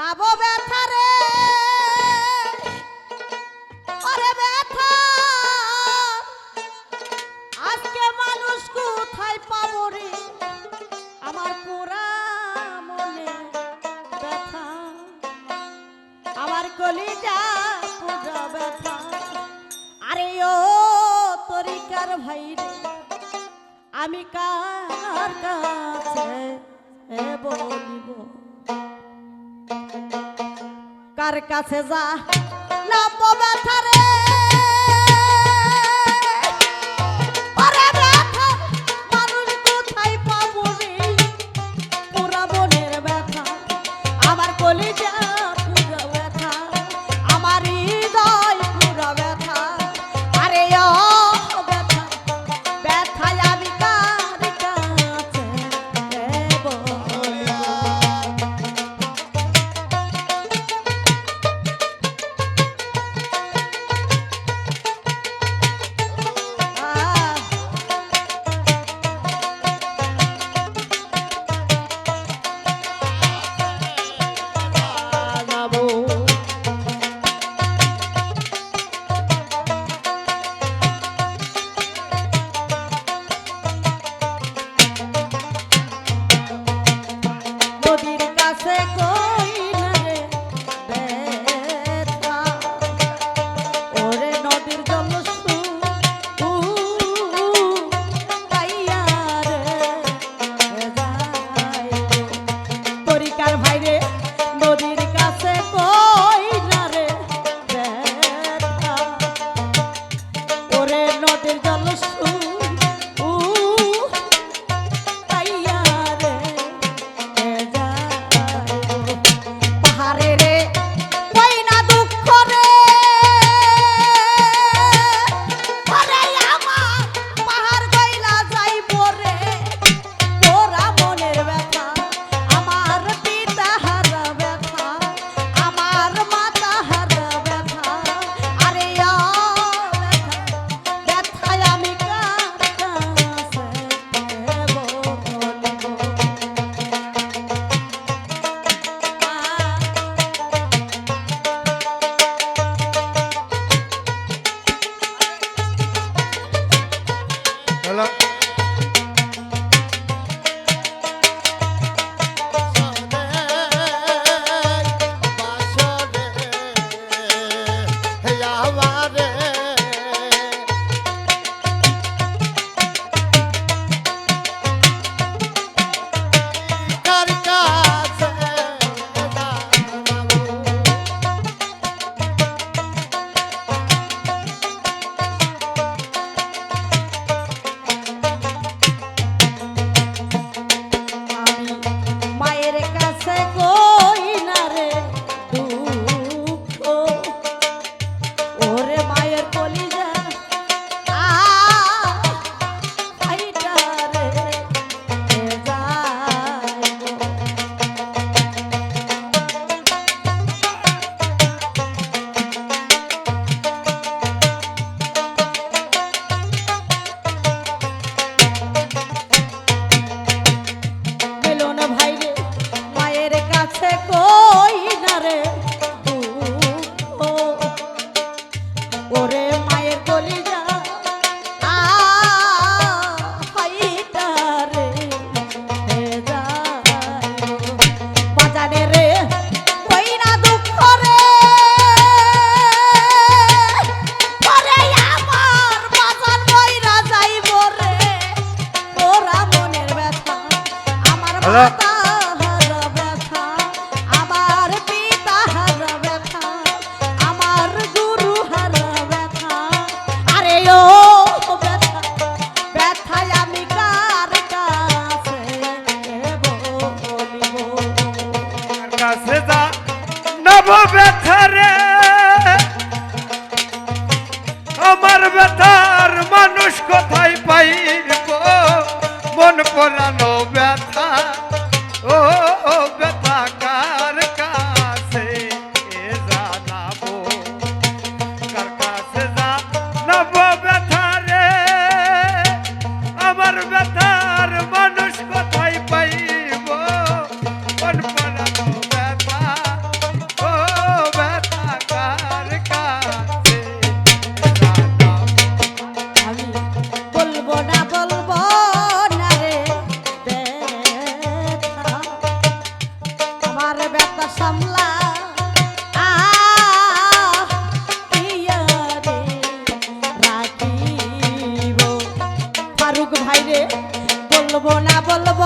নাব ব্যথা রে। আরে ব্যথা। আজকে মানুষ কোথায় পাবো রে? আমার পুরা মনে ব্যথা। আমার কলিজা পূজা ব্যথা। আরে ও তরিকার ভাই রে, আমি কার কাছে বলিব? কার কাছে যা? না ব্যথা থারে। about Arbata! ফারুক ভাই রে বলব না। বলব